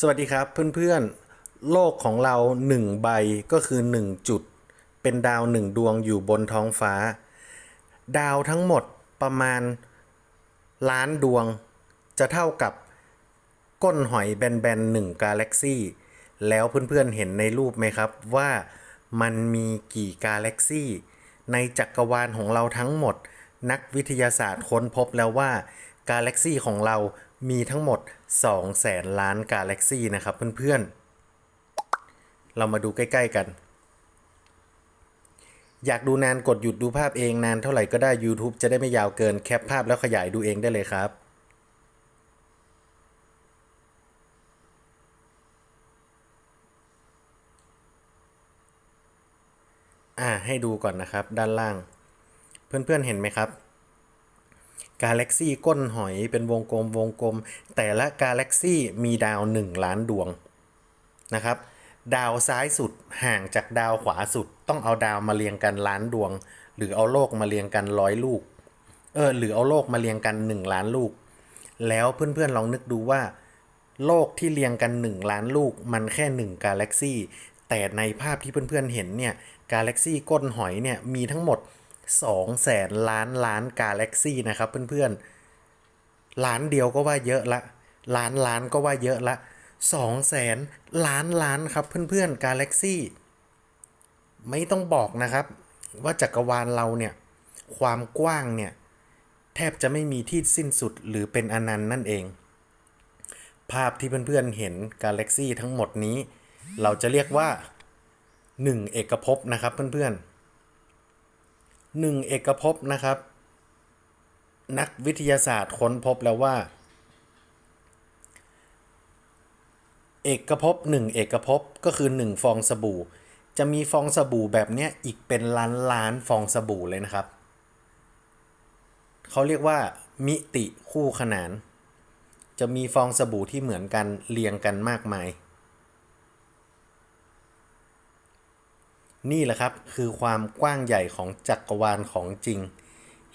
สวัสดีครับเพื่อนๆ โลกของเรา 1 ใบก็คือ 1 จุด เป็นดาว 1 ดวงอยู่บนท้องฟ้า ดาวทั้งหมดประมาณล้านดวง จะเท่ากับก้นหอยแบนๆหนึ่งกาแล็กซี่ แล้วเพื่อนๆเห็นในรูปไหมครับว่ามันมีกี่กาแล็กซี่ ในจักรวาลของเราทั้งหมด นักวิทยาศาสตร์ค้นพบแล้วว่ากาแล็กซี่ของเรามีทั้งหมด 2แสนล้านกาแล็กซี่นะครับเพื่อนๆ เรามาดูใกล้ๆกัน อยากดูนานกดหยุดดูภาพเองนานเท่าไหร่ก็ได้ YouTube จะได้ไม่ยาวเกินแคปภาพแล้วขยายดูเองได้เลยครับอ่าให้ดูก่อนนะครับด้านล่าง เพื่อนๆเห็นไหมครับ กาแล็กซี่ก้นหอยเป็นวงกลมวงกลม แต่ละกาแล็กซี่มีดาว 1 ล้านดวงนะครับ ดาวซ้ายสุดห่างจากดาวขวาสุด ต้องเอาดาวมาเรียงกันล้านดวง หรือเอาโลกมาเรียงกันร้อยลูกเออหรือเอาโลกมาเรียงกัน 1 ล้านลูก แล้วเพื่อนๆลองนึกดูว่า โลกที่เรียงกัน 1 ล้านลูก มันแค่ 1 กาแล็กซี่แต่ในภาพที่เพื่อนๆเห็นเนี่ยกาแล็กซี่ก้นหอยเนี่ยมีทั้งหมด 2แสนล้านล้านกาแล็กซี่นะครับเพื่อนๆล้านเดียวก็ว่าเยอะละ ล้านล้านก็ว่าเยอะละสองแสนล้านล้านครับเพื่อนๆกาแล็กซี่ไม่ต้องบอกนะครับว่าจักรวาลเราเนี่ยความกว้างเนี่ยแทบจะไม่มีที่สิ้นสุดหรือเป็นอนันต์นั่นเอง ภาพที่เพื่อนๆเห็นกาแล็กซี่ทั้งหมดนี้ เราจะเรียกว่า 1 เอกภพนะครับเพื่อนๆ หนึ่งเอกภพนะครับ นักวิทยาศาสตร์ค้นพบแล้วว่า เอกภพหนึ่งเอกภพก็คือหนึ่งฟองสบู่ จะมีฟองสบู่แบบเนี้ยอีกเป็นล้านล้านฟองสบู่เลยนะครับ เขาเรียกว่า มิติคู่ขนาน จะมีฟองสบู่ที่เหมือนกันเรียงกันมากมาย นี่แหละครับคือความกว้างใหญ่ของจักรวาลของจริง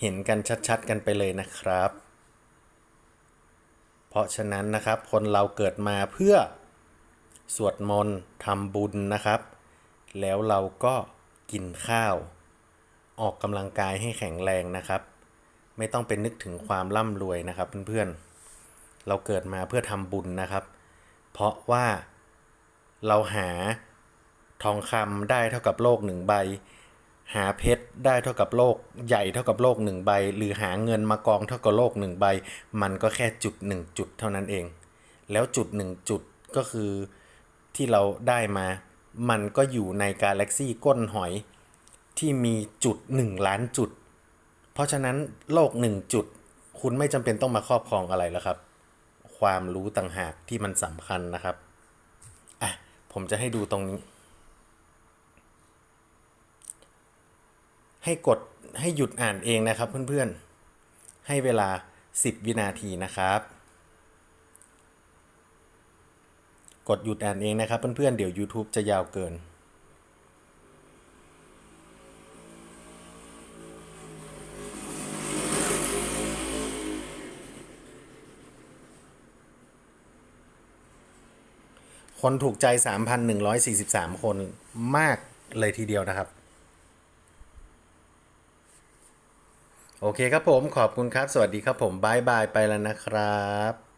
เห็นกันชัดๆกันไปเลยนะครับ เพราะฉะนั้นนะครับ คนเราเกิดมาเพื่อสวดมนต์ทำบุญนะครับ แล้วเราก็กินข้าว ออกกำลังกายให้แข็งแรงนะครับ ไม่ต้องเป็นนึกถึงความร่ำรวยนะครับเพื่อนๆเราเกิดมาเพื่อทำบุญนะครับ เพราะว่าเราหา ทองคำได้เท่ากับโลกหนึ่งใบ หาเพชรได้เท่ากับโลกใหญ่เท่ากับโลกหนึ่งใบ หรือหาเงินมากองเท่ากับโลกหนึ่งใบ มันก็แค่จุดหนึ่งจุดเท่านั้นเอง แล้วจุดหนึ่งจุดก็คือที่เราได้มา มันก็อยู่ในกาแล็กซี่ก้นหอยที่มีจุดหนึ่งล้านจุด เพราะฉะนั้นโลกหนึ่งจุด คุณไม่จำเป็นต้องมาครอบครองอะไรแล้วครับ ความรู้ต่างหากที่มันสำคัญนะครับ อะ ผมจะให้ดูตรงนี้ ให้กดให้หยุดอ่านเองนะครับเพื่อนๆ ให้เวลา 10 วินาทีนะครับ กดหยุดอ่านเองนะครับเพื่อนๆ เดี๋ยว YouTube จะยาวเกินคนถูกใจ 3,143 คนมากเลยทีเดียวนะครับ โอเคครับผมขอบคุณครับ สวัสดีครับผมบายบายไปแล้วนะครับ